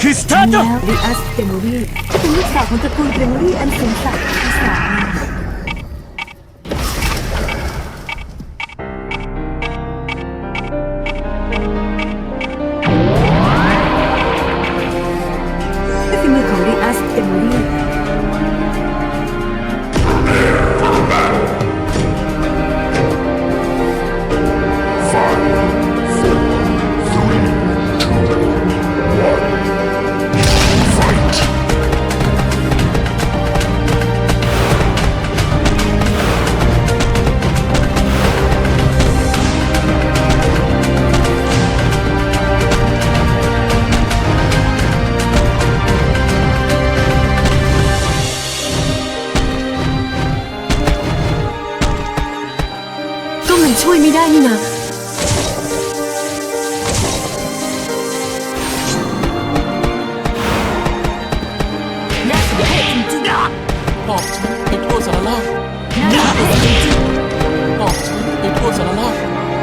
คือสตาร์ทแล้วริอัสเดโมวีเป็นลูกสาวของตระกูลเดโมวีอันสูงศักดิ์ที่สาม ช่วยไม่ได้นี่นะน่าสนใจจริงบอกฉันไปทั่วสารล่าๆน่าสนใจจริงบอกฉันไปทั่วสารล่า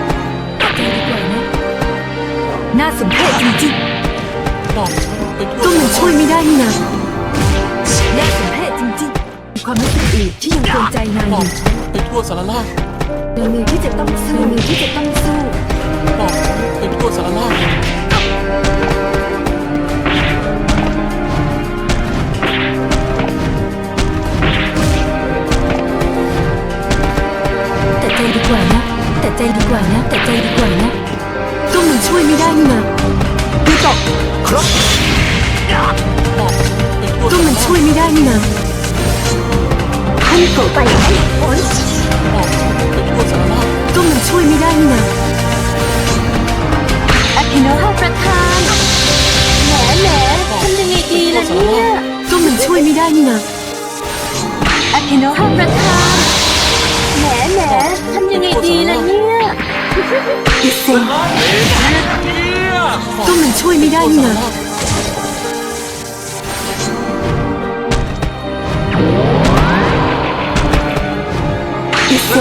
ๆใจดีกว่านะน่าสนใจจริงๆบอกฉันไปทั่วก็มันช่วยไม่ได้นี่นะน่าสนใจจริงๆมีความรู้สึกอื่นที่ยังกวนใจนายบออกยู่ ฉันไปทั่วสารล่า ในมือที่จะต้องสู้ในมือที่จะต้องสู้ บอกฉันไปทั่วสารล่าแต่ใจดีกว่านะ แต่ใจดีกว่านะ แต่ใจดีกว่านะ ก็มันช่วยไม่ได้นี่นะบอกฉันไปทั่วก็มันช่วยไม่ได้นี่นะท่านโกไปให้ผลบอ กฉันไปทั่วสารล่าก็มันช่วยไม่ได้นี่นะอภิโนหประธานแหมแหมทำยังไงดีล่ะเนี่ยก็มันช่วยไม่ได้นี่นะอภิโนหประธานแหมแหมทำยังไงดีล่ะเนี่ยอิเซนก็มันช่วยไม่ได้นี่นะ อิ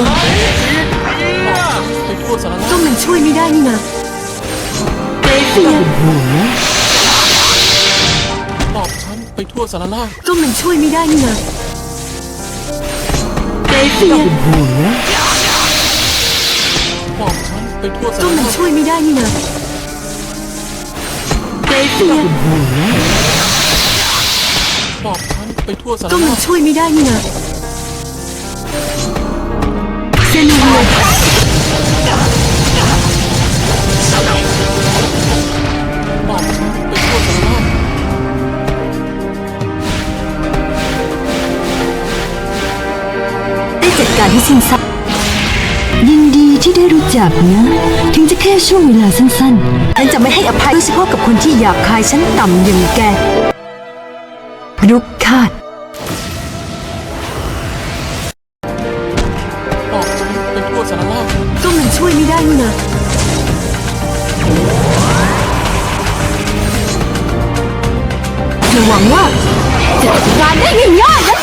เปทั่วสารล่าก็มันช่วยไม่ได้นี่นะเกรเฟียบอกฉันไปทั่วสารล่าก็มันช่วยไม่ได้นี่นะเกรเฟียบอกฉันไปทั่วสาก็รมันช่วยไม่ได้นี่นะเกรเฟียบอกฉันไปทั่วสารก็มัล่านช่วยไม่ได้นี่นะ ได้จัดการให้สิ้นซากยินดีที่ได้รู้จักนะ ถึงจะแค่ช่วงเวลาสั้นๆฉันจะไม่ให้อภัยโดยเฉพาะกับคนที่หยาบคายชั้นต่ำอย่างแกรุกคาด สารล่าก็มันช่วยไม่ได้นี่นะอย่าหวังว่าจะจัดการได้ง่ายๆนะ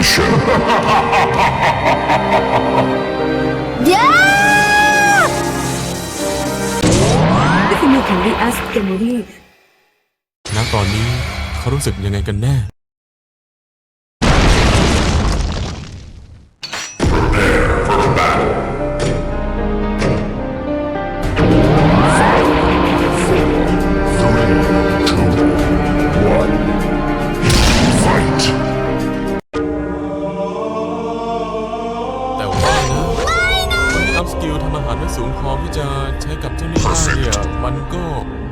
Humiliation. ย้าด้วยฝีมือของริอัสเตโมรีณตอนนี้เขารู้สึกยังไงกันแน่ take up to.